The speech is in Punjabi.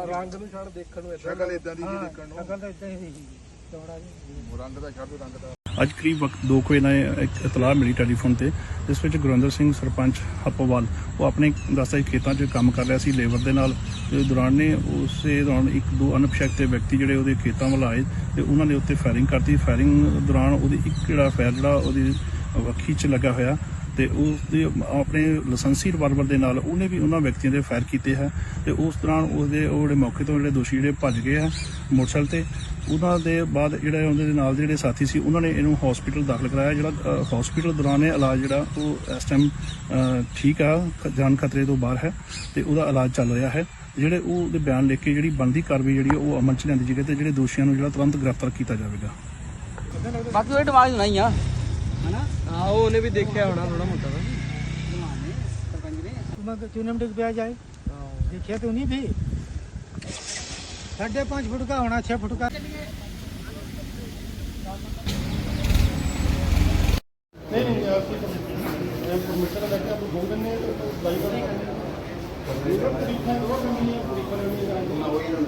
ਤੇਰਾ ਰੰਗ ਨੂੰ ਛੱਡ ਦੇਖਣ ਨੂੰ ਇਦਾਂ ਸ਼ਕਲ ਇਦਾਂ ਦੀ ਜੀ ਦੇਖਣ ਨੂੰ। ਸ਼ਕਲ ਤਾਂ ਇਦਾਂ ਹੀ ਸੀ ਚੌੜਾ ਜਿਹਾ ਰੰਗ ਦਾ ਛੱਡ ਰੰਗ ਦਾ। ਅੱਜ ਕਰੀਬ ਵਕਤ 2 ਵਜੇ ਨਾਲ ਇੱਕ ਇਤਲਾਹ ਮਿਲੀ ਟੈਲੀਫੋਨ ਤੇ ਜਿਸ ਵਿੱਚ ਗੁਰਿੰਦਰ ਸਿੰਘ ਸਰਪੰਚ ਹੱਪੋਵਾਲ ਉਹ ਆਪਣੇ ਦੱਸਦਾ ਸੀ ਖੇਤਾਂ 'ਚ ਕੰਮ ਕਰ ਰਿਹਾ ਸੀ ਲੇਬਰ ਦੇ ਨਾਲ। ਤੇ ਦੌਰਾਨ ਨੇ ਉਸੇ ਦੌਰਾਨ ਇੱਕ ਦੋ ਅਣਪਛਾਤੇ ਵਿਅਕਤੀ ਜਿਹੜੇ ਉਹਦੇ ਖੇਤਾਂ ਵੱਲ ਆਏ ਤੇ ਉਹਨਾਂ ਨੇ ਉੱਤੇ ਫਾਇਰਿੰਗ ਕਰਤੀ। ਫਾਇਰਿੰਗ ਦੌਰਾਨ ਉਹਦੀ ਇੱਕ ਜਿਹੜਾ ਫਾਇਰ ਜਿਹੜਾ ਉਹਦੀ ਵੱਖੀ 'ਚ ਲੱਗਾ ਹੋਇਆ। ਤੇ ਉਸ ਦੇ ਆਪਣੇ ਲਾਇਸੈਂਸੀ ਰਿਵਾਲਵਰ ਦੇ ਨਾਲ ਉਹਨੇ ਵੀ ਉਹਨਾਂ ਵਿਅਕਤੀਆਂ ਦੇ ਫਾਇਰ ਕੀਤੇ ਹੈ ਤੇ ਉਸ ਦੌਰਾਨ ਉਹਦੇ ਉਹ ਜਿਹੜੇ ਮੌਕੇ ਤੋਂ ਜਿਹੜੇ ਦੋਸ਼ੀ ਜਿਹੜੇ ਭੱਜ ਗਏ ਆ ਮੋਟਰਸਾਈਕਲ ਤੇ, ਉਹਨਾਂ ਦੇ ਬਾਅਦ ਜਿਹੜਾ ਉਹਦੇ ਦੇ ਨਾਲ ਜਿਹੜੇ ਸਾਥੀ ਸੀ, ਉਹਨਾਂ ਨੇ ਇਹਨੂੰ ਹਸਪੀਟਲ ਦਾਖਲ ਕਰਾਇਆ, ਜਿਹੜਾ ਹਸਪੀਟਲ ਦੌਰਾਨ ਇਹ ਇਲਾਜ ਜਿਹੜਾ ਉਹ ਇਸ ਟਾਈਮ ਠੀਕ ਆ ਜਾਨ ਖਤਰੇ ਤੋਂ ਬਾਹਰ ਹੈ ਤੇ ਉਹਦਾ ਇਲਾਜ ਚੱਲ ਰਿਹਾ ਹੈ। ਜਿਹੜੇ ਉਹ ਦੇ ਬਿਆਨ ਲਿਖ ਕੇ ਜਿਹੜੀ ਬਣਦੀ ਕਾਰਵਾਈ ਜਿਹੜੀ ਆ ਉਹ ਅਮਲ ਚ ਲਿਆਂਦੀ ਜਾਏਗੀ ਤੇ ਜਿਹੜੇ ਦੋਸ਼ੀਆਂ ਨੂੰ ਜਿਹੜਾ ਤੁਰੰਤ ਗ੍ਰਿਫਤਾਰ ਕੀਤਾ ਜਾਵੇਗਾ। ਬਾਕੀ ਉਹ ਦਿਮਾਗ ਨਹੀਂ ਆ। हाँ, भी देखा होना थोड़ा मोटा चूनम डिग पे जाए। देखिए तो नहीं भी साढ़े पाँच फुट का होना छह फुट का नहीं